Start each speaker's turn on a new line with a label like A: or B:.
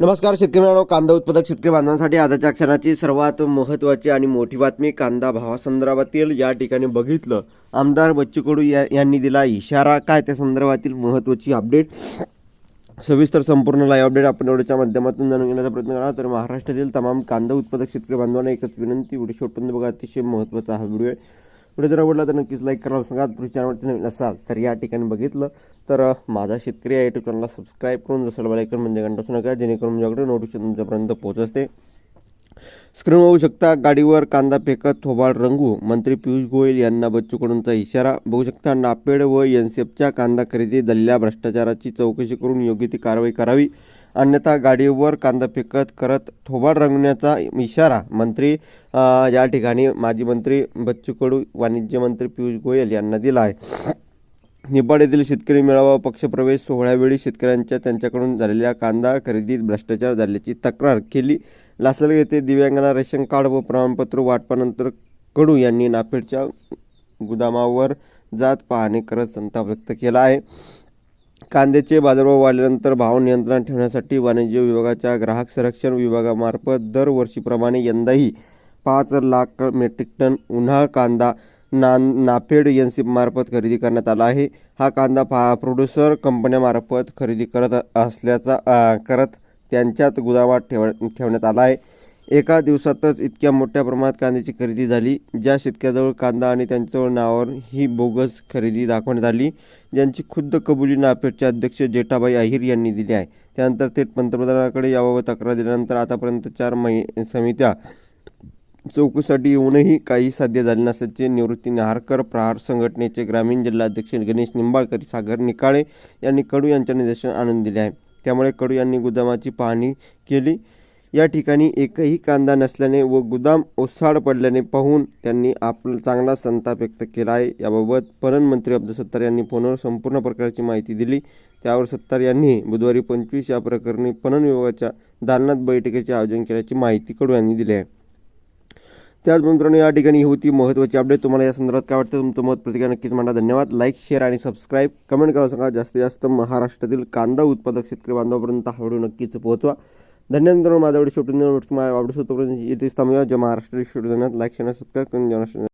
A: नमस्कार शेतकरी मित्रांनो. कांदा उत्पादक शेतकरी बांधवांसाठी आजच्या क्षणाची सर्वात महत्त्वाची आणि मोठी बातमी कांदा भावासंदर्भातील या ठिकाणी बघितलं. आमदार बच्चू कडू या यांनी दिला इशारा. काय त्या संदर्भातील महत्त्वाची अपडेट सविस्तर संपूर्ण लाईव्ह अपडेट आपण एवढ्याच्या माध्यमातून जाणून घेण्याचा प्रयत्न करा तर महाराष्ट्रातील तमाम कांदा उत्पादक शेतकरी बांधवांना एकच विनंती व्हिडिओ शेवटपर्यंत बघा. अतिशय महत्त्वाचा हा व्हिडिओ आहे. व्हिडिओ जर आवडला तर नक्कीच लाईक करायला सांगा. तुम्ही चॅनलवरती नवीन असाल तर या ठिकाणी बघितलं तर माझा शेतकरी या युट्यूब चॅनलला सबस्क्राईब करून जसं बेलायकन म्हणजे घंटा नका जेणेकरून माझ्याकडे नोटिफिकेशन तुमच्यापर्यंत पोहोचते. स्क्रीन बघू शकता गाडीवर कांदा फेकत थोबाड रंगू मंत्री पियुष गोयल यांना बच्चूकडूनचा इशारा. बघू शकता नापेड व एनसेफच्या कांदा खरेदी झालेल्या भ्रष्टाचाराची चौकशी करून योग्य ती कारवाई करावी. अन्यथा गाडीवर कांदा फेकत करत थोबाड रंगण्याचा इशारा मंत्री या ठिकाणी माजी मंत्री बच्चू कडू वाणिज्य मंत्री पियुष गोयल यांना दिला आहे. निपाड येथील शेतकरी मेळावा पक्षप्रवेश सोहळ्यावेळी शेतकऱ्यांच्या त्यांच्याकडून झालेल्या कांदा खरेदीत भ्रष्टाचार झाल्याची तक्रार केली. लासलग येथे दिव्यांगांना रेशन कार्ड व प्रमाणपत्र वाटपानंतर कडू यांनी नाफेडच्या गुदामावर जात पाहणी करत संताप व्यक्त केला आहे. कांद्याचे बाजारभाव वाढल्यानंतर भाव नियंत्रण ठेवण्यासाठी वाणिज्य विभागाच्या ग्राहक संरक्षण विभागामार्फत दरवर्षीप्रमाणे यंदाही पाच लाख मेट्रिक टन उन्हाळ कांदा ना नाफेड एनसी मार्फत खरेदी करण्यात आला आहे. हा कांदा पा प्रोड्युसर कंपन्यामार्फत खरेदी करत असल्याचा करत त्यांच्यात गुदामात ठेव ठेवण्यात आला आहे. एका दिवसातच इतक्या मोठ्या प्रमाणात कांद्याची खरेदी झाली. ज्या शेतकऱ्याजवळ कांदा आणि त्यांच्याजवळ नावावर ही बोगस खरेदी दाखवण्यात आली ज्यांची खुद्द कबुली नाफेडचे अध्यक्ष जेठाबाई अहिर यांनी दिली आहे. त्यानंतर थेट पंतप्रधानांकडे याबाबत तक्रार दिल्यानंतर आतापर्यंत चार महि समित्या चौकशीसाठी येऊनही काही साध्य झाले नसल्याचे निवृत्ती नाहरकर प्रहार संघटनेचे ग्रामीण जिल्हाध्यक्ष गणेश निंबाळकर सागर निकाळे यांनी कडू यांच्या निदर्शन आणून दिले आहे. त्यामुळे कडू यांनी गोदामाची पाहणी केली. या ठिकाणी एकही कांदा नसल्याने व गुदाम ओसाड पडल्याने पाहून त्यांनी आपला चांगला संताप व्यक्त केला आहे. याबाबत पणन मंत्री अब्दुल सत्तार यांनी फोनवर संपूर्ण प्रकारची माहिती दिली. त्यावर सत्तार यांनी बुधवारी पंचवीस या प्रकरणी पणन विभागाच्या दालनात बैठकीचे आयोजन केल्याची माहिती कडू यांनी दिली आहे. त्याच मित्रांनो या ठिकाणी ही होती महत्त्वाची अपडेट तुम्हाला या संदर्भात काय वाटतं? तुमचं मत प्रतिक्रिया नक्कीच मांडा. धन्यवाद. लाईक शेअर आणि सबस्क्राईब कमेंट करा सांगा. जास्तीत जास्त महाराष्ट्रातील कांदा उत्पादक शेतकरी बांधवापर्यंत हा व्हिडिओ नक्कीच पोहोचवा. धन्यवाद मित्रांनो माझा व्हिडिओ शेवटी आवडतो तोपर्यंत येथेच थांबूया जय महाराष्ट्र शेवटी लाईक शेअर सबस्क्राईब करून जेवण